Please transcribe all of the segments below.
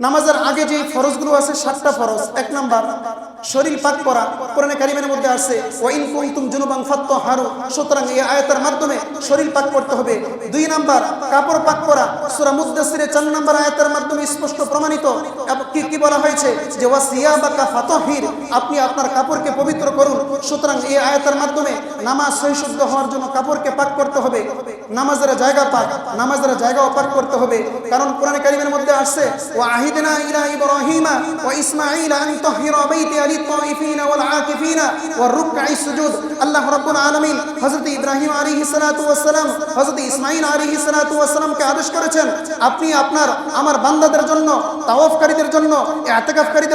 নামাজের আগে যে ফরজগুলো আছে সাতটা ফরজ। এক নাম্বার শরীর পাক করা, কোরআনে কারিমের মধ্যে আছে ওয়াইন কুনতুম জুনুবান ফাত্তাহারু সুতরাং এই আয়াতের মাধ্যমে শরীর পাক করতে হবে। দুই নাম্বার, কাপড় পাক করা, সূরা মুদ্দাসিরে চার নাম্বার আয়াতের মাধ্যমে স্পষ্ট প্রমাণিত কি কি বলা হয়েছে যে ওয়াসিয়াবাকা ফাতাহির আপনি আপনার কাপড়কে পবিত্র করুন। সুতরাং এই আয়াতের মাধ্যমে নামাজ সহিশুদ্ধ হওয়ার জন্য কাপড়কে পাক করতে হবে। নামাজের জায়গা পাক, নামাজের জায়গাও পাক করতে হবে। কারণ কোরআনে কারিমের মধ্যে আসছে, ওয়া আহিদনা ইলা ইব্রাহিমা ওয়া ইসমাঈল আন তাহিরা বাইতি আল্লাহ ইব্রাহিম আদেশ করেছেন, আপনি আপনার, আমার বান্দাদের জন্য, তাওয়াফকারীদের জন্য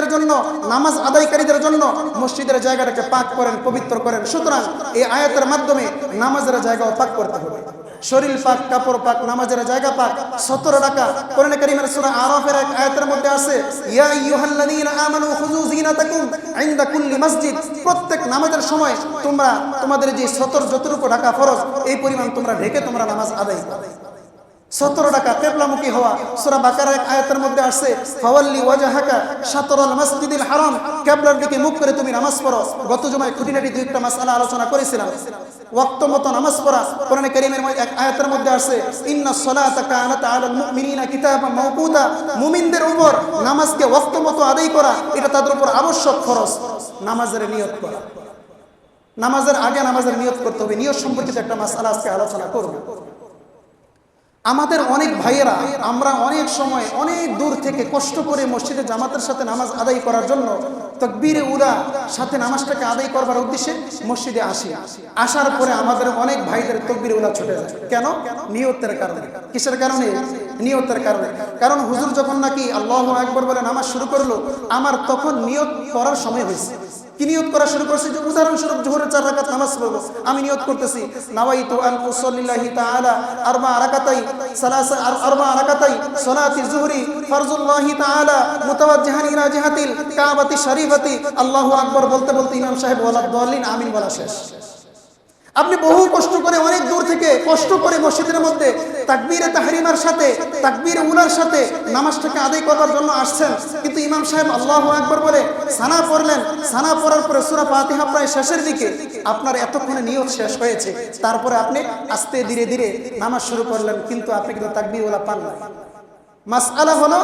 জন্য, নামাজ আদায়কারীদের জন্য মসজিদের জায়গাটাকে পাক করেন, পবিত্র করেন। সুতরাং এই আয়াতের মাধ্যমে নামাজের জায়গাও পাক করতে হবে। শরীর পাক, কাপড় পাক, নামাজের জায়গা পাক, সতেরো টাকা কোরআন করিমের সোনা আরফের এক আয়াতের মধ্যে আছে, ইয়া আইয়ুহাল্লাযীনা আমানু খুযু যিনাতাকুম ইনদা কুল্লি মসজিদ। প্রত্যেক নামাজের সময় তোমরা তোমাদের যে সতর, যতটুকু টাকা ফরজ, এই পরিমাণ তোমরা ঢেকে তোমরা নামাজ আদায় করো। সতেরো টাকা কেবলামুখী হওয়া। সুরা বাকার এক আয়াতের মধ্যে আসছে, ফাওয়াল্লি ওয়াজাহাকা শাতরুল মসজিদিল হারাম। কেবলার দিকে মুখ করে তুমি নামাজ পড়ো। গত জমায় খুঁটিনাটি দুই একটা মাসালা আলোচনা করেছিলাম। ওয়াক্ত মতো নামাজ পড়া। কোরআনে এক আয়াতের মধ্যে আসছে, ইন্না কানাত আলাল মুমিনিনা মাওকুতা। মুমিনদের উপর নামাজকে ওয়াক্ত মতো আদায় করা, এটা তাদের উপর আবশ্যক খরচ নামাজের নিয়ত করা। নামাজের আগে নামাজের নিয়ত করতে হবে। নিয়ত সম্পর্কিত একটা মাসালা আজকে আলোচনা করব। আমাদের অনেক ভাইয়েরা, আমরা অনেক সময় অনেক দূর থেকে কষ্ট করে মসজিদে জামাতের সাথে নামাজ আদায় করার জন্য তকবীরে উরা সাথে নামাজটাকে আদায় করবার উদ্দেশ্যে মসজিদে আসি। আসার পরে আমাদের অনেক ভাইদের তকবীরে উলা ছুটে যায়। কেন? নিয়তের কারণে। কিসের কারণে? নিয়তের কারণে। কারণ হুজুর যখন নাকি আল্লাহ একবার বলে নামাজ শুরু করল, আমার তখন নিয়ত করার সময় হয়েছে। কি নিয়ত করা শুরু করছি? যে উদাহরণস্বরূপ জোহরের চার রাকাত নামাজ পড়ব। আমি নিয়ত করতেছি, নাওয়াইতু আন উসাল্লিল্লাহি তাআলা আরবা রাকাতাই, সালাসা আরবা রাকাতাই, সালাতি যুহরি ফরজুল্লাহি তাআলা, মুতাওয়াজ্জিহান ইলা জিহাতিল কাবাতি শরীফাতি। আল্লাহু আকবার বলতে বলতে ইমাম সাহেব ওয়ালা দাল্লিন আমিন বলা শেষ। আপনি বহু কষ্ট করে, অনেক দূর থেকে কষ্ট করে মসজিদের মধ্যে তাকবীরে তাহরিমার সাথে, তাকবীরে উলার সাথে নামাজটাকে আদায় করার জন্য আসছেন। কিন্তু ইমাম সাহেব আল্লাহু আকবার বলে, সানা পড়লেন। সানা পড়ার পরে সূরা ফাতিহা প্রায় শেষের দিকে আপনার এতক্ষণে নিয়ত শেষ হয়েছে। তারপরে আপনি আস্তে ধীরে ধীরে নামাজ শুরু করলেন, কিন্তু আপনি কিন্তু তাকবীর উলা পান না মাসআলা হলো,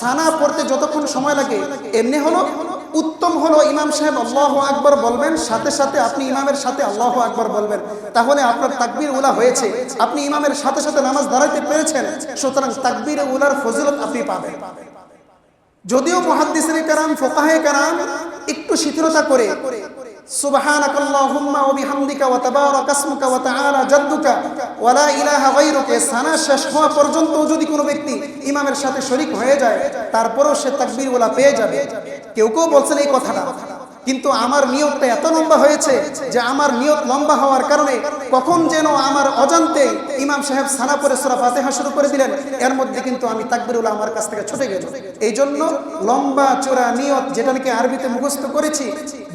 সানা পড়তে যতক্ষণ সময় লাগে, এমনি হলো উত্তম হলো ইমাম সাহেব আল্লাহ আকবর বলবেন, সাথে সাথে আপনি ইমামের সাথে আল্লাহ আকবর বলবেন। তাহলে আপনার তাকবির উলা হয়েছে। আপনি ইমামের সাথে সাথে নামাজ দাঁড়াইতে পেরেছেন, সুতরাং তাকবির উলার ফজিলত আপনি পাবেন। যদিও মহাদ্দিসের কারাম, ফোকাহে কারাম একটু শিথিলতা করে সুবহানাক اللهم وبحمدك وتبارك اسمك وتعالى جدك ولا اله غيرك সানা শেষ হওয়া পর্যন্ত যদি কোনো ব্যক্তি ইমামের সাথে শরীক হয়ে যায়, তারপরও সে তাকবীর ওলা পেয়ে যাবে। কেউ কেউ বলছেন এই কথাটা। কিন্তু আমার নিয়তটা এত লম্বা হয়েছে যে আমার নিয়ত লম্বা হওয়ার কারণে কখন যেন আমার অজান্তে ইমাম সাহেব সানা পরে সুরা ফাতেহা শুরু করে দিলেন, এর মধ্যে কিন্তু আমি তাকবিরুল্লাহ আমার কাছ থেকে ছুটে গেল এই জন্য লম্বা চোরা নিয়ত যেটা নাকি আরবিতে মুখস্থ করেছি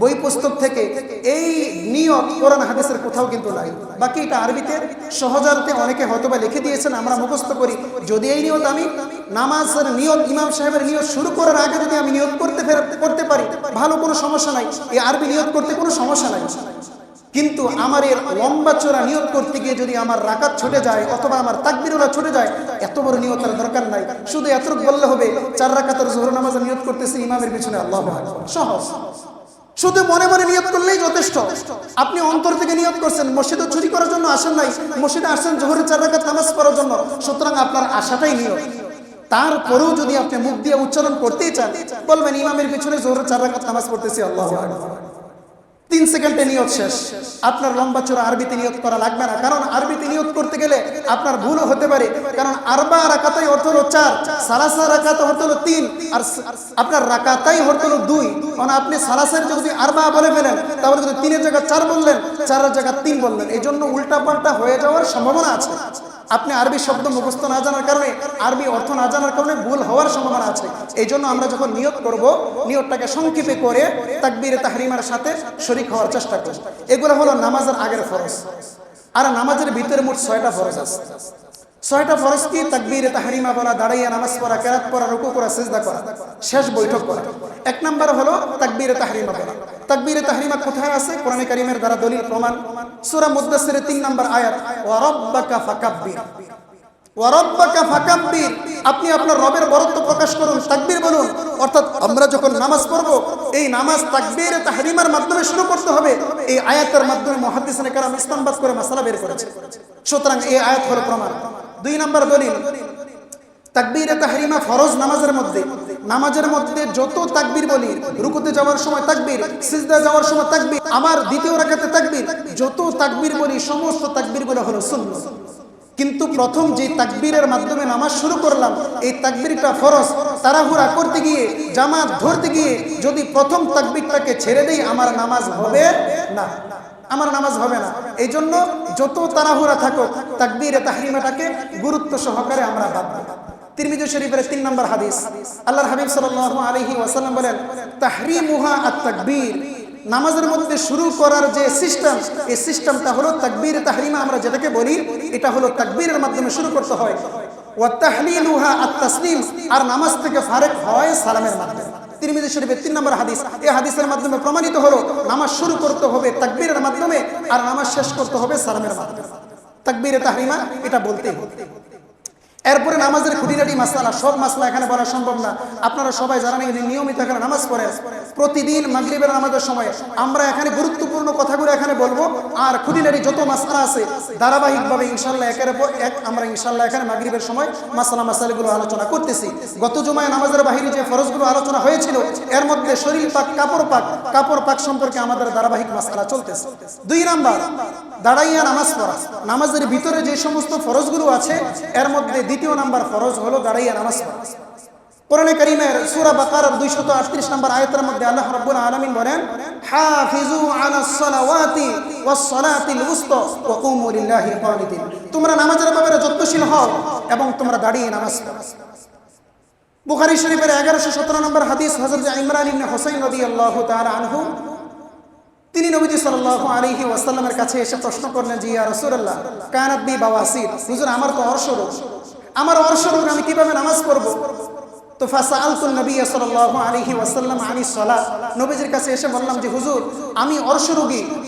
বই পুস্তক থেকে এই নিয়ত কোরআন হাদিসের কোথাও কিন্তু নাই। বাকি এটা আরবিতে সহজার্থে অনেকে হয়তোবা লিখে দিয়েছেন, আমরা মুখস্থ করি। যদি এই নিয়ত আমি নামাজের নিয়ত, ইমাম সাহেবের নিয়ত শুরু করার আগে যদি আমি নিয়ত করতে করতে পারি, ভালো কোনো সমস্যা নাই। এই আরবি নিয়ত করতে কোনো সমস্যা নাই। কিন্তু আমার এর লম্বা চোরা নিয়ত করতে গিয়ে যদি আমার রাকাত ছুটে যায় অথবা আমার তাকবিরুল্লাহ ছুটে যায়, এত বড় নিয়তের দরকার নাই। শুধু এতটুকু বললে হবে, চার রাকাতের জোহর নামাজের নিয়ত করতেছি ইমামের পিছনে, আল্লাহ সহজ। শুধু মনে মনে নিয়ত করলেই যথেষ্ট। আপনি অন্তর থেকে নিয়ত করছেন, মসজিদে চুরি করার জন্য আসেন নাই, মসজিদে আসছেন জোহরের চার রাকাত নামাজ পড়ার জন্য। সুতরাং আপনার আশাটাই নিয়ত। তারপরেও যদি আপনি মুখ দিয়ে উচ্চারণ করতেই চান, বলবেন, ইমামের পিছনে জোহরের চার রাকাত নামাজ পড়তেছি, আল্লাহ তিন সেকেন্ডে নিয়ত শেষ। আপনার লম্বা চোরা আরবিতে নিয়ত করা লাগবে না, কারণ আরবিতে নিয়ত করতে গেলে আপনার ভুলও হতে পারে। কারণ আরবা রাকাতাই অর্থ হলো চার, সালাসা রাকাত অর্থ হলো তিন, আর আপনার রাকাতাই অর্থ হলো দুই। কারণ আপনি সালাসের যদি আরবা বলে ফেলেন, তাহলে যদি তিনের জায়গায় চার বললেন, চারের জায়গায় তিন বললেন এই জন্য উল্টা পাল্টা হয়ে যাওয়ার সম্ভাবনা আছে। আপনি আরবি শব্দ মুখস্থ না জানার কারণে, আরবি অর্থ না জানার কারণে ভুল হওয়ার সম্ভাবনা আছে। এই জন্য আমরা যখন নিয়ত করব নিয়তটাকে সংক্ষেপে করে তাকবীরে তাহরিমার সাথে শরিক হওয়ার চেষ্টা করব। এগুলো হলো নামাজের আগের ফরজ। আর নামাজের ভিতরে মোট ছয়টা ফরজ আছে। ছয়টা ফরজ কি? তাকবীরে তাহরিমা বলা, দাঁড়াইয়া নামাজ পড়া, কেরাত পড়া, রুকু করা, সেজদা করা, শেষ বৈঠক করা। এক নাম্বার হলো তাকবীরে তাহরিমা বলা। তাকবীরে তাহরিমা কোথায় আছে? কোরআনে কারিমের দ্বারা দলিল, প্রমাণ। সূরা মুদ্দাসসিরের 3 নাম্বার আয়াত, ওয়া রাব্বাকা ফাকাব্বির। ওয়া রাব্বাকা ফাকাব্বির। আপনি আপনার রবের বরত্ব প্রকাশ করুন, তাকবীর বলুন। অর্থাৎ আমরা যখন নামাজ পড়ব, এই নামাজ তাকবীরে তাহরিমার মাধ্যমে শুরু করতে হবে। এই আয়াতের মাধ্যমে মুহাদ্দিসিনে কেরাম ইসলামবাদ করে মাসালা বের করেছে। সুতরাং এই আয়াত হলো প্রমাণ। দুই নম্বর দলিল, তাকবীরে তাহরিমা ফরজ নামাজের মধ্যে নামাজের মধ্যে যত তাকবির বলি, রুকুতে যাওয়ার সময় তাকবীর সিজদা যাওয়ার সময় তাকবীর, আমার দ্বিতীয় রাকাতে তাকবীর, যত তাকবীর বলি, সমস্ত তাকবীরগুলো হলো সুন্নাহ কিন্তু প্রথম যে তাকবীরের মাধ্যমে নামাজ শুরু করলাম, এই তাকবীরটা ফরজ, তাড়াহুড়া করতে গিয়ে, জামাত ধরতে গিয়ে, যদি প্রথম তাকবীরটাকে ছেড়ে দেই, আমার নামাজ হবে না। আমার নামাজ হবে না। এই জন্য যত তাড়াহুড়া থাকুক তাকবীরে তাহরিমাটাকে গুরুত্ব সহকারে আমরা বাদ তিরমিজি শরীফের তিন নম্বর হাদিস। আল্লাহর হাবিব সাল্লাল্লাহু আলাইহি ওয়াসাল্লাম বলেন, তাহরিমুহা আত-তাকবীর। নামাজের মধ্যে শুরু করার যে সিস্টেম, এই সিস্টেমটা হলো তাকবীর তাহরিমা আমরা যেটাকে বলি, এটা হলো তাকবীরের মাধ্যমে শুরু করতে হয়। ওয়া তাহলিলুহা আত-তাসলিম, আর নামাজ থেকে ফারেক হয় সালামের মাধ্যমে। তিরমিজি শরীফের তিন নম্বর হাদিস, এই হাদিসের মাধ্যমে প্রমাণিত হলো, নামাজ শুরু করতে হবে তাকবীরের মাধ্যমে, আর নামাজ শেষ করতে হবে সালামের মাধ্যমে। তাকবীরে তাহরিমা, এটা বলতেই হবে। এরপরে নামাজের খুঁটিনাটি মাসলা, সব মাসলা এখানে বলা সম্ভব না। আপনারা সবাই জানেন এই নিয়মিত এখানে নামাজ পড়েন। প্রতিদিন মাগরিবের নামাজের সময় আমরা এখানে গুরুত্বপূর্ণ কথাগুলো এখানে বলব। আর খুঁটিনাটি যত মাসলা আছে, ধারাবাহিকভাবে ইনশাল্লাহ একের পর এক আমরা ইনশাল্লাহ এখানে মাগরিবের সময় মাসলা মাসালগুলো আলোচনা করতেছি। গত জমায় নামাজের বাহিরে যে ফরজগুলো আলোচনা হয়েছিল, এর মধ্যে শরীর পাক, কাপড় পাক কাপড় পাক সম্পর্কে আমাদের ধারাবাহিক মাসলা চলতেছে। দুই নাম্বার দাঁড়াইয়া নামাজ পড়া। নামাজের ভিতরে যে সমস্ত ফরজগুলো আছে, এর মধ্যে দ্বিতীয় নাম্বার ফরজ হলো দাঁড়াইয়া নামাজ পড়া। বাকারার 238 নম্বর যত্নশীল হও এবং তোমরা দাঁড়িয়ে নামাজ পড়ো। বুখারী শরীফের 1117 নম্বর হাদিস হযরত ইমরান তাআলা আনহু তিনি নবীজি সাল্লাল্লাহু আলাইহি ওয়াসাল্লামের কাছে এসে প্রশ্ন করলেন, জি ইয়া রাসূলুল্লাহ, কানাত বি বাওয়াসির? হুজুর, আমার তো অর্শ আমার অর্শ আমি কীভাবে নামাজ পড়ব? তো ফাসাআলতুন নবী সাল্লাল্লাহু আলাইহি ওয়াসাল্লাম আনি সালাত। নবীজির কাছে এসে বললাম যে হুজুর, আমি অর্শ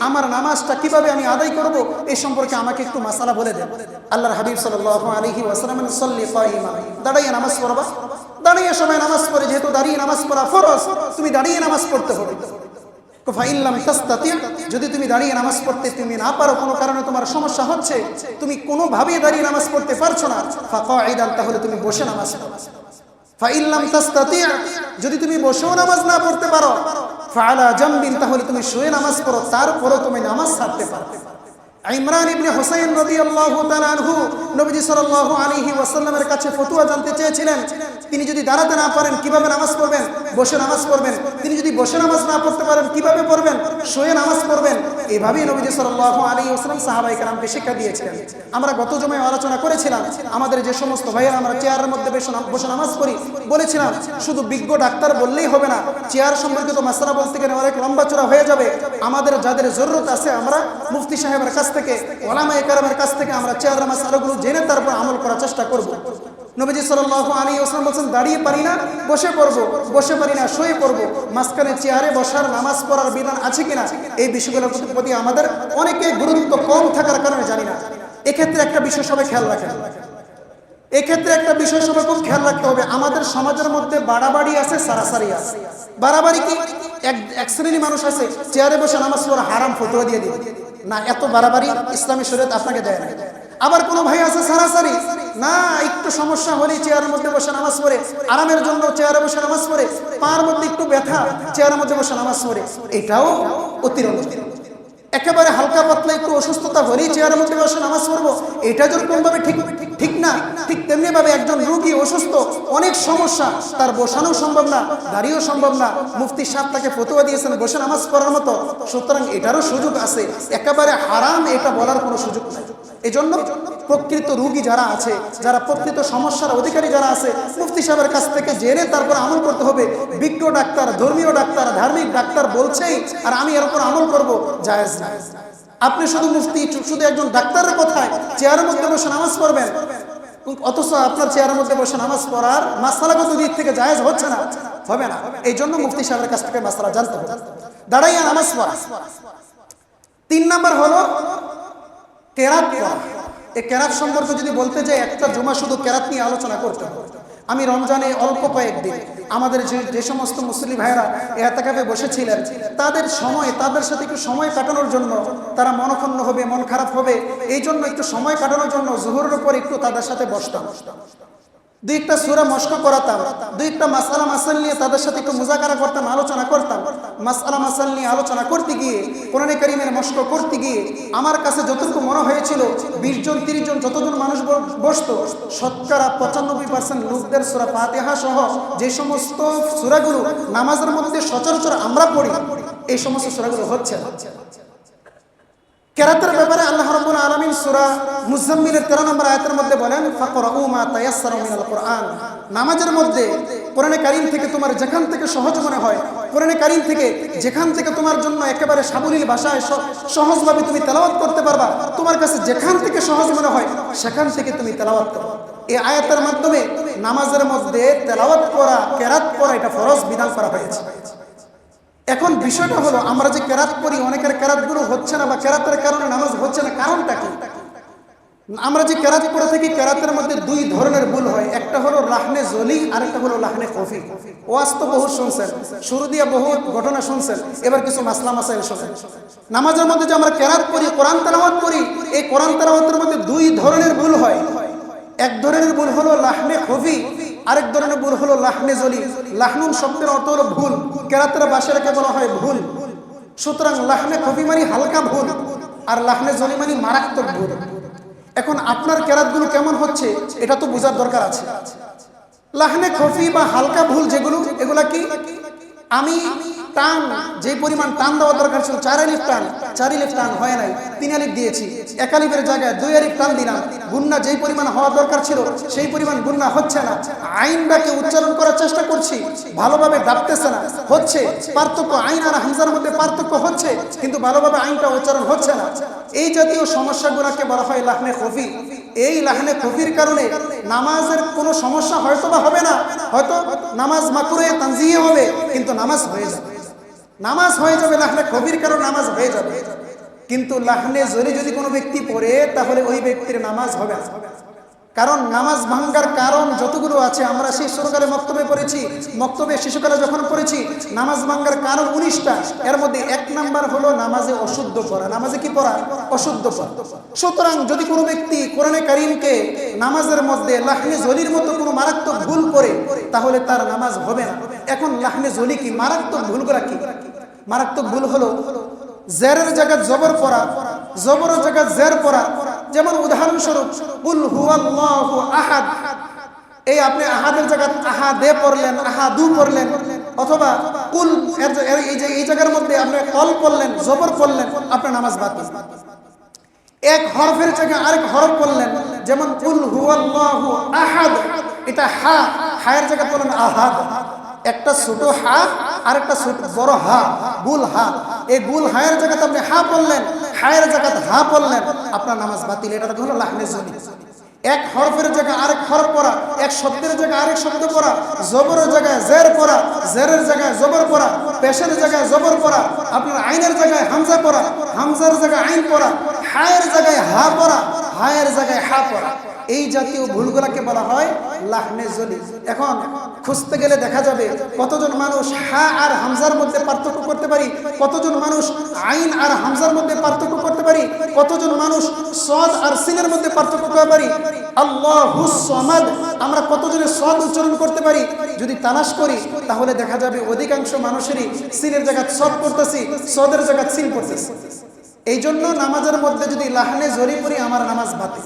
আমার নামাজটা কীভাবে আমি আদায় করব? এই সম্পর্কে আমাকে একটু মাসালা বলে দেন। আল্লাহর হাবিব সাল্লাল্লাহু আলাইহি ওয়াসাল্লাম সাল্লি কাইমা দাঁড়িয়ে নামাজ পড়বা। দাঁড়িয়ে সময় নামাজ পড়ে, যেহেতু দাঁড়িয়ে নামাজ পড়া ফরজ, তুমি দাঁড়িয়ে নামাজ পড়তে হবে। যদি তুমি দাঁড়িয়ে নামাজ পড়তে তুমি না পারো, কোনো কারণে তোমার সমস্যা হচ্ছে, তুমি কোনোভাবেই দাঁড়িয়ে নামাজ পড়তে পারছ না। ফাকাইদান তাহলে তুমি বসে নামাজ যদি তুমি বসেও নামাজ না পড়তে পারো তাহলে তুমি শুয়ে নামাজ পড়ো, তারপরও তুমি নামাজ ছাড়তে পারো। ইমরান ইবনে হুসাইন রাদিয়াল্লাহু তাআলা আনহু নবীজি সাল্লাল্লাহু আলাইহি ওয়াসাল্লামের কাছে ফতোয়া জানতে চেয়েছিলেন। তিনি যদি দাঁড়াতে না পারেন, কীভাবে নামাজ পড়বেন? বসে নামাজ পড়বেন। তিনি যদি বসে নামাজ না পড়তে পারেন, কীভাবে পড়বেন? শুয়ে নামাজ পড়বেন। এইভাবেই নবীজি সাল্লাল্লাহু আলাইহি ওয়াসাল্লাম সাহাবায়ে কেরামকে শিক্ষা দিয়েছিলেন। আমরা গত জমায় আলোচনা করেছিলাম, আমাদের যে সমস্ত ভাইয়েরা আমরা চেয়ারের মধ্যে বসে বসে নামাজ পড়ি, বলেছিলাম, শুধু বিজ্ঞ ডাক্তার বললেই হবে না, চেয়ার সম্পর্কিত মাসালা বলতে গেলে অনেক লম্বা চড়া হয়ে যাবে। আমাদের যাদের জরুরত আছে, আমরা মুফতি সাহেবের কাছ থেকে ওলামা একরামের কাছ থেকে আমরা চেয়ার মাসালাগুলো জেনে তারপর আমল করার চেষ্টা করব। নবীজি সাল্লাল্লাহু আলাইহি ওয়াসাল্লাম বলছেন, দাঁড়িয়ে পারি না, বসে পড়ব, বসে পারি না, শুয়ে পড়ব। মাঝখানে চেয়ারে বসার, নামাজ পড়ার বিধান আছে কিনা? এই বিষয়গুলোর প্রতি আমাদের অনেকে গুরুত্ব কম থাকার কারণে জানি না। এক্ষেত্রে একটা বিষয় সবাই খেয়াল রাখেন। এক্ষেত্রে একটা বিষয় সবাই খুব খেয়াল রাখতে হবে। আমাদের সমাজের মধ্যে বাড়াবাড়ি আছে, সারাসারি আছে। বাড়াবাড়ি কি? এক শ্রেণি মানুষ আছে, চেয়ারে বসে নামাজ পড়া হারাম ফতোয়া দিয়ে দিবে। না, এত বাড়াবাড়ি ইসলামী শরীয়ত আপনাকে দেয় না। আবার কোনো ভাই আছে সারাসারি? না, একটু সমস্যা হলেই চেয়ারের মধ্যে বসে নামাজ পড়ে। আরামের জন্য চেয়ারে বসে নামাজ পড়ে। পার মধ্যে একটু ব্যথা, চেয়ারের মধ্যে বসে নামাজ পড়ে। এটাও অতিরঞ্জিত। একেবারে হালকা পাতলা একটু অসুস্থতা হলেই চেয়ারের মধ্যে বসে নামাজ পড়ব, এটা যেরকম ভাবে ঠিক ঠিক না, ঠিক তেমনি ভাবে একজন রোগী অসুস্থ, অনেক সমস্যা, তার বসানো সম্ভব না, দাঁড়িয়েও সম্ভব না। মুফতি সাহেব তাকে ফতোয়া দিয়েছেন, বসে নামাজ পড়ার মতো। সুতরাং এটারও সুযোগ আছে। একেবারে হারাম এটা বলার কোনো সুযোগ নাই। এই জন্য প্রকৃত রুগী যারা আছে, যারা প্রকৃত সমস্যার অধিকারী যারা আছে, মুফতি সাহেবের কাছ থেকে জেনে তারপর আমল করতে হবে। বিজ্ঞ ডাক্তার, ধর্মীয় ডাক্তার, ধার্মিক ডাক্তার বলছেই, আর আমি এর উপর আমল করব, জায়েজ আপনি শুধু মুফতি, শুধু একজন ডাক্তারের কথায় চেয়ারের মধ্যে বসে নামাজ পড়বেন। অথচ আপনার চেয়ারের মধ্যে বসে নামাজ পড়ার মাসালাগত দিক থেকে জায়েজ হচ্ছে না, হবে না। এই জন্য মুফতি সাহেবের কাছ থেকে মাসালা জানতে হবে। দাঁড়াইয়া নামাজ পড়া। তিন নাম্বার হলো কেরাত এই কেরাত সম্পর্কে যদি বলতে যাই, একটা জমা শুধু কেরাত নিয়ে আলোচনা করতে আমি রমজানে অল্প কয়েকদিন আমাদের যে যে সমস্ত মুসলিম ভাইয়েরা কাপে বসেছিলেন, তাদের সময়, তাদের সাথে একটু সময় কাটানোর জন্য তারা মনক্ষণ্ণ হবে, মন খারাপ হবে, এই জন্য একটু সময় কাটানোর জন্য জোহরের উপর একটু তাদের সাথে বসতাম। দুই একটা সুরা মস্ক করাতাম দুই একটা মাসালা মাসাল নিয়ে তাদের সাথে একটু মুজাকারা করতাম, আলোচনা করতাম মাসালা মাসাল নিয়ে আলোচনা করতে গিয়ে, কোরআনে কারিমের মস্ক করতে গিয়ে, আমার কাছে যতটুকু মনে হয়েছিল, বিশ জন, তিরিশ জন যতজন মানুষ বসতো, শতকরা পঁচানব্বই পার্সেন্ট লোকদের সুরা ফাতেহা সহ যে সমস্ত সুরাগুলো নামাজের মধ্যে সচরাচর আমরা পড়ি, এই সমস্ত সুরাগুলো হচ্ছে না। কেরাতের ব্যাপারে আল্লাহ রাব্বুল আলামিন সূরা মুজাম্মিলের 13 নম্বর আয়াতের মধ্যে বলেন, ফাকরাউ মা তায়াসসারা মিনাল কোরআন। নামাজের মধ্যে কোরআনে কারীম থেকে তোমার যেখান থেকে সহজ মনে হয়, কোরআনে কারীম থেকে যেখান থেকে তোমার জন্য একেবারে সাবলীল ভাষায় সহজভাবে তুমি তেলাওয়াত করতে পারবা, তোমার কাছে যেখান থেকে সহজ মনে হয়, সেখান থেকে তুমি তেলাওয়াত করো। এই আয়াতের মাধ্যমে নামাজের মধ্যে তেলাওয়াত করা, কেরাত করা এটা ফরজ বিধান করা হয়েছে। এখন বিষয়টা হলো, আমরা যে কেরাত করি অনেকের কেরাতগুলো হচ্ছে না বা কেরাতের কারণে নামাজ হচ্ছে না, কারণটা কি? আমরা যে কেরাত করে থাকি, কেরাতের মধ্যে দুই ধরনের ভুল হয়। একটা হলো লাহনে জলি আর একটা হলো লাহনে কফি ওয়াজ তো বহু শুনছেন, শুরু দিয়ে বহু ঘটনা শুনছেন, এবার কিছু মাসলা মাসাইল শোনেন। নামাজের মধ্যে যে আমরা কেরাত করি কোরআন তেলাওয়াত করি এই কোরআন তেলাওয়াতের মধ্যে দুই ধরনের ভুল হয়। এক ধরনের ভুল হলো লাহনে খফি আরেক ধরনের ভুল হলো লাহনে জলি। লাহনুন শব্দের অর্থ হলো ভুল। কেরাতের রেখে বলা হয় ভুল। সুতরাং লাহনে খফি মানে হালকা ভুল আর লাহনে জলি মানে মারাত্মক ভুল। এখন আপনার কেরাতগুলো কেমন হচ্ছে, এটা তো বোঝার দরকার আছে। লাহনে খফি বা হালকা ভুল যেগুলো, এগুলা কি? আমি টান, যে পরিমাণ টান দেওয়া দরকার ছিল, চার আলিফ টান, চার আলিফ টান হয় নাই, তিন আলিফ দিয়েছি। এক আলিফের জায়গায় দুই আলিফ টান দিলাম। গুন্না যেই পরিমাণ হওয়া দরকার ছিল, সেই পরিমাণ গুন্না হচ্ছে না। আইনটাকে উচ্চারণ করার চেষ্টা করছি, ভালোভাবে ডাকতেছে না, হচ্ছে। পার্থক্য আইন আর হামজার মধ্যে পার্থক্য হচ্ছে, কিন্তু ভালোভাবে আইনটা উচ্চারণ হচ্ছে না। এই জাতীয় সমস্যাগুলোকে বলা হয় লাহনে খফি এই লাহানে কবির কারণে নামাজের কোনো সমস্যা হয়তো বা হবে না। হয়তো নামাজ মাকুরে তানজিয়ে হবে, কিন্তু নামাজ হয়ে যাবে। নামাজ হয়ে যাবে লাহনে কবির কারণে নামাজ হয়ে যাবে। কিন্তু লাহনে জোরে যদি কোনো ব্যক্তি পড়ে, তাহলে ওই ব্যক্তির নামাজ হবে কারণ নামাজ ভাঙ্গার কারণ যতগুলো আছে, আমরা সেই সরকারে বক্তব্যে পড়েছি। বক্তব্যে শিশুকালে যখন পড়েছি, নামাজ ভাঙ্গার কারণ উনিশটা। এর মধ্যে এক নাম্বার হলো নামাজে অশুদ্ধ পড়া। নামাজে কি পড়া? অশুদ্ধ পড়া। সুতরাং যদি কোনো ব্যক্তি কোরআনে কারিমকে নামাজের মধ্যে লাহনে জলির মতো কোনো মারাত্মক ভুল করে, তাহলে তার নামাজ হবে না। এখন লাহনে জলি কি? মারাত্মক ভুলগুলা কি? মারাত্মক ভুল হলো, জেরের জায়গায় জবর পড়া, জবরের জায়গায় জের পড়া যেমন উদাহরণস্বরূপ, কুল হুয়াল্লাহু আহাদ। এই আপনি আহাদের জায়গায় আহাদে পড়লেন, আহাদু পড়লেন, অথবা কুল এই যে, এই জায়গার মধ্যে আপনি কল পড়লেন জবর পড়লেন আপনার নামাজ বাতিল এক হরফের জায়গায় আরেক হরফ পড়লেন যেমন, কুল হুয়াল্লাহু আহাদ। এটা হা, হায়ের জায়গায় পড়লেন আহাদ। একটা ছোট হা আর একটা ছোট বড় হা, গুল হা। এই গুল হায়ের জায়গাতে আপনি হা পড়লেন, হায়ের জায়গাতে হা পড়লেন, আপনার নামাজ বাতিল। এটা হলো লাহনে জনি এক হরফের জায়গায় আরেক হরফ পড়া, এক শব্দের জায়গায় আরেক শব্দ পড়া, জবরের জায়গায় জের পড়া, জেরের জায়গায় জবর পড়া, পেশের জায়গায় জবর পড়া, আপনার আইনের জায়গায় হামজা পড়া, হামজার জায়গায় আইন পড়া, হায়ের জায়গায় হা পড়া হায়ের জায়গায় হা পড়া। এই জাতীয় ভুলগুলাকে বলা হয় এখন খুঁজতে গেলে দেখা যাবে কতজন মানুষ হা আর হামজার মধ্যে পার্থক্য করতে পারি, কতজন মানুষ আইন আর হামজার মধ্যে পার্থক্য করতে পারি, কতজন মানুষ সদ আর সিনের মধ্যে পার্থক্য করতে পারি। আল্লাহ আমরা কতজনের সদ উচ্চারণ করতে পারি? যদি তালাশ করি, তাহলে দেখা যাবে অধিকাংশ মানুষেরই সিনের জায়গায় সদ করতেছি সদের জায়গায় সিন করতেছি এই জন্য নামাজের মধ্যে যদি লাহানে জরি পড়ি, আমার নামাজ বাতিল।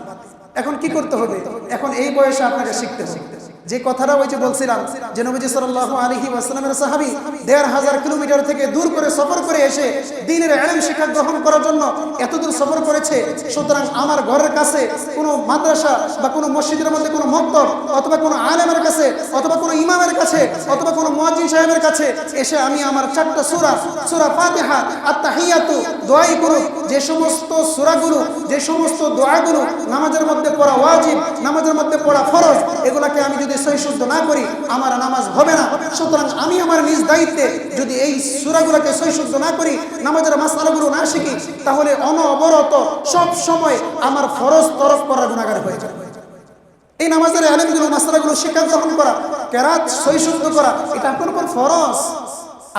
এখন কি করতে হবে? এখন এই বয়সে আপনাকে শিখতে হবে। যে কথাটা ওই যে বলছিলাম, যে নবীজি সাল্লাল্লাহু আলাইহি ওয়াসাল্লামের সাহাবী দেড় হাজার কিলোমিটার থেকে দূর করে সফর করে এসে দিনের এলম শিক্ষা গ্রহণ করার জন্য এত দূর সফর করেছে। সুতরাং আমার ঘরের কাছে কোনো মাদ্রাসা বা কোনো মসজিদের মধ্যে কোনো মক্তব অথবা কোনো আলেমের কাছে অথবা কোনো ইমামের কাছে অথবা কোনো মুয়াজ্জিন সাহেবের কাছে এসে আমি আমার চারটা সূরা সূরা ফাতিহা, আত-তাহিয়াতু দোয়াই করু যে সমস্ত সূরাগুলো, যে সমস্ত দোয়াগুলো নামাজের মধ্যে পড়া ওয়াজিব, নামাজের মধ্যে পড়া ফরজ, এগুলাকে আমি যদি সহি শুদ্ধ না করি, আমার নামাজ হবে না। সুতরাং আমি আমার নিজ দায়িত্বে যদি এই সূরাগুলোকে সহি শুদ্ধ না করি, নামাজের মাসালাগুলো না শিখি, তাহলে অনবরত সব সময় আমার ফরজ তরফ করা গুণাগার হয়ে যাবে। এই নামাজের আলেমগুলো মাসালাগুলো শিক্ষা গ্রহণ করা, কেরাত সহি শুদ্ধ করা, এটা আপনার উপর ফরজ।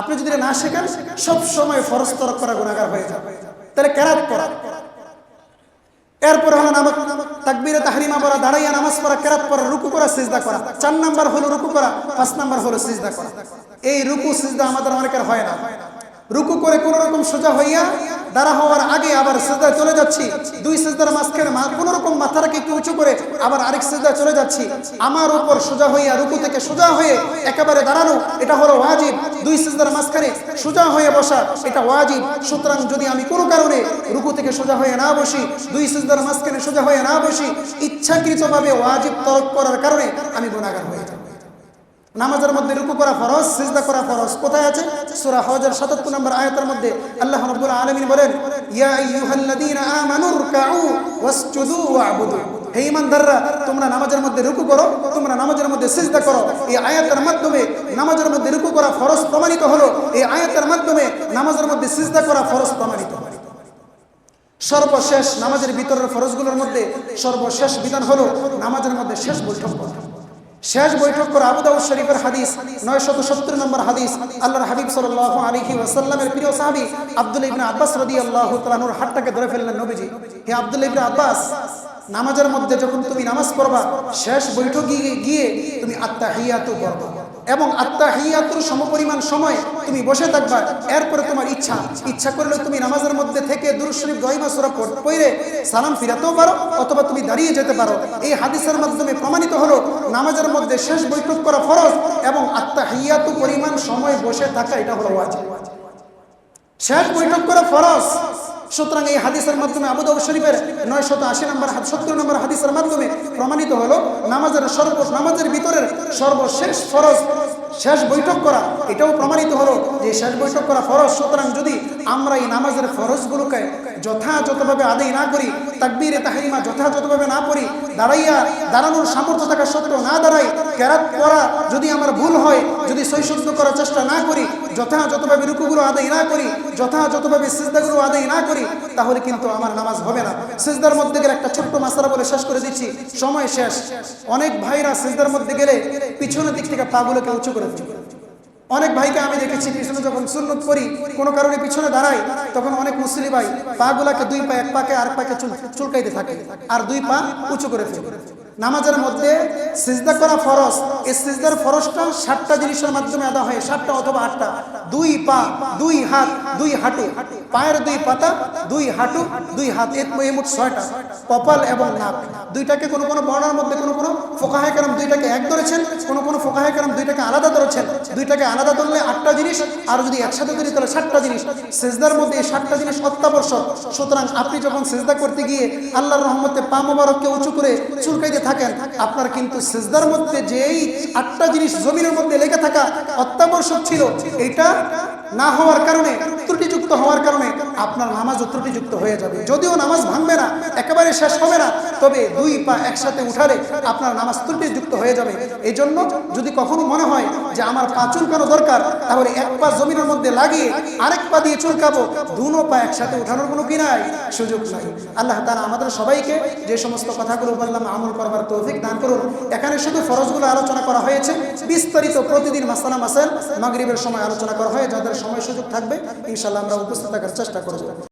আপনি যদি না শেখেন, সব সময় ফরজ তরফ করা গুণাগার হয়ে যাবে। তাহলে কেরাত করা। এরপরে হলো নামাজ তাকবীরে তাহরিমা পড়া, দাঁড়াইয়া নামাজ পড়া, কেরাত পড়া, রুকু করা, সিজদা করা। চার নাম্বার হলো রুকু করা, পাঁচ নাম্বার হলো সিজদা করা। এই রুকু, সিজদা আমাদের অনেকের হয় না। রুকু করে কোন রকম সোজা হইয়া দাঁড়া হওয়ার আগে আবার সিজদায় চলে যাচ্ছি। দুই সিজদার মাঝখানে কোন রকম মাথাটাকে একটু উঁচু করে আবার আরেক সিজদায় চলে যাচ্ছি। আমার উপর সোজা হইয়া রুকু থেকে সোজা হয়ে একেবারে দাঁড়ানো, এটা হলো ওয়াজিব। দুই সিজদার মাঝখানে সোজা হয়ে বসা, এটা ওয়াজিব। সুতরাং যদি আমি কোনো কারণে রুকু থেকে সোজা হয়ে না বসি, দুই সিজদার মাঝখানে সোজা হয়ে না বসি, ইচ্ছাকৃতভাবে ওয়াজিব তরক করার কারণে আমি গুণাগার হয়ে যাব। নামাজের মধ্যে রুকু করা ফরজ, সিজদা করা ফরজ, কোথায় আছে? সূরা হজের 77 নম্বর আয়াতের মধ্যে আল্লাহ রাব্বুল আলামিন বলেন, ইয়া আইয়ুহাল্লাযীনা আমানু ওয়াসজুদু ওয়া'বুদু। হে ঈমানদাররা, তোমরা নামাজের মধ্যে রুকু করো, তোমরা নামাজের মধ্যে সিজদা করো। এই আয়াতের মাধ্যমে নামাজের মধ্যে রুকু করা ফরজ প্রমাণিত হলো। এই আয়াতের মাধ্যমে নামাজের মধ্যে সিজদা করা ফরজ প্রমাণিত। সর্বশেষ নামাজের ভিতরের ফরজগুলোর মধ্যে সর্বশেষ বিধান হলো নামাজের মধ্যে শেষ বৈঠক করা। শেষ বৈঠক করে আবু দাউদ শরীফের হাদিস, নয়শত সত্তর নম্বর হাদিস, আল্লাহর হাবিব সাল্লাল্লাহু আলাইহি ওয়াসাল্লামের প্রিয় সাহাবী আব্দুল ইবনে আব্বাস রাদিয়াল্লাহু তাআলার হাতটাকে ধরে ফেললেন নবীজি। হে আব্দুল ইবনে আব্বাস, নামাজের মধ্যে যখন তুমি নামাজ পড়বা, শেষ বৈঠকে গিয়ে গিয়ে তুমি আত্তাহিয়াতু পড়বা। এবং আত্তাহিয়াতুর সমপরিমাণ সময় তুমি বসে থাকবা, এরপরে তোমার ইচ্ছা। ইচ্ছা করলে তুমি নামাজের মধ্যে থেকে দুরূদ শরীফ, দহিমা সূরা পড়ে সালাম ফিরাতেও পারো অথবা তুমি দাঁড়িয়ে যেতে পারো। এই হাদিসের মাধ্যমে প্রমাণিত হলো, নামাজের মধ্যে শেষ বৈঠক করা ফরজ এবং আত্তাহিয়াতু পরিমাণ সময় বসে থাকা এটা হলো ওয়াজিব। শেষ বৈঠক করা ফরজ। সুতরাং এই হাদিসের মাধ্যমে আবু দাউদ শরীফের নয় শত আশি নম্বর সত্তর নম্বর হাদিসের মাধ্যমে প্রমাণিত হলো, নামাজের সর্ব নামাজের ভিতরের সর্বশেষ ফরজ শেষ বৈঠক করা, এটাও প্রমাণিত হলো যে শেষ বৈঠক করা ফরজ। সুতরাং যদি আমরা এই নামাজের ফরজগুলোকে যথাযথভাবে আদায় না করি, তাকবীরে, তাহারিমা যথাযথভাবে না পড়ি, দাঁড়াইয়া দাঁড়ানোর সামর্থ্য থাকা সত্ত্বেও না দাঁড়াই ক্যারাত করা যদি আমার ভুল হয়, যদি সৈশুদ্ধ করার চেষ্টা না করি, যথাযথভাবে রুকুগুলো আদায় না করি, যথাযথভাবে সিজদাগুলো আদায় না করি, তাহলে কিন্তু আমার নামাজ হবে না। সিজদার মধ্যে গেলে একটা ছোট্ট মাসারা বলে শেষ করে দিচ্ছি। সময় শেষ। অনেক ভাইরা সিজদার মধ্যে গেলে পিছনের দিক থেকে পাগুলোকে উঁচু করে ফেলে অনেক ভাইকে আমি দেখেছি পিছনে যখন সুন্নত করি কোনো কারণে পিছনে দাঁড়াই তখন অনেক মুসলি ভাই পা গুলাকে দুই পা এক পাকে, আর পাকে চুল চুলকাইতে থাকে, আর দুই পা উঁচু করে ফেলে। নামাজের মধ্যে সিজদা করা ফরজ। এই সিজদার ফরজটা সাতটা জিনিসের মাধ্যমে আদা হয়, সাতটা অথবা আটটা। দুই পা, দুই হাত, দুই হাঁটু। পায়ের দুই পাতা, দুই হাঁটু, দুই হাত। এই মোট ছয়টা। কপাল এবং নাক। দুইটাকে কোনো কোনো বর্ণার মধ্যে কোনো কোনো ফোকাহে কেরাম দুইটাকে এক ধরেছেন, কোনো কোনো ফোকাহে কেরাম দুইটাকে আলাদা ধরেছেন। দুইটাকে আলাদা ধরলে আটটা জিনিস, আর যদি একসাথে ধরি তাহলে সাতটা জিনিস। সেজদার মধ্যে এই সাতটা জিনিস অত্যাবশ্যক। সুতরাং আপনি যখন সেজদা করতে গিয়ে আল্লাহর রহমতে পা মোবারককে উঁচু করে চুলকাইতে থাকেন, আপনার কিন্তু সেজদার মধ্যে যেই আটটা জিনিস জমিনের মধ্যে লেগে থাকা অত্যাবশ্যক ছিল এটা না হওয়ার কারণে, ত্রুটিযুক্ত হওয়ার কারণে আপনার নামাজও ত্রুটিযুক্ত হয়ে যাবে। যদিও নামাজ ভাঙবে না, একেবারে শেষ হবে না, তবে দুই পা একসাথে উঠালে আপনার নামাজ ত্রুটিযুক্ত হয়ে যাবে। এই জন্য যদি কখনো মনে হয় যে আমার পা চুলকানো দরকার, তাহলে এক পা জমিনের মধ্যে লাগিয়ে আরেক পা দিয়ে চুলকাবো। দুনো পা একসাথে উঠানোর কোনো কি নাই? সুযোগ নাই। আল্লাহ তালা আমাদের সবাইকে যে সমস্ত কথাগুলো বললাম আমল করবার তৌফিক দান করুন। এখানে শুধু ফরজগুলো আলোচনা করা হয়েছে। বিস্তারিত প্রতিদিন মাসালা মাসাল মাগরীবের সময় আলোচনা করা হয়, যাদের সময় সুযোগ থাকবে ইনশাল্লাহ আমরা উপস্থিত থাকার চেষ্টা করব।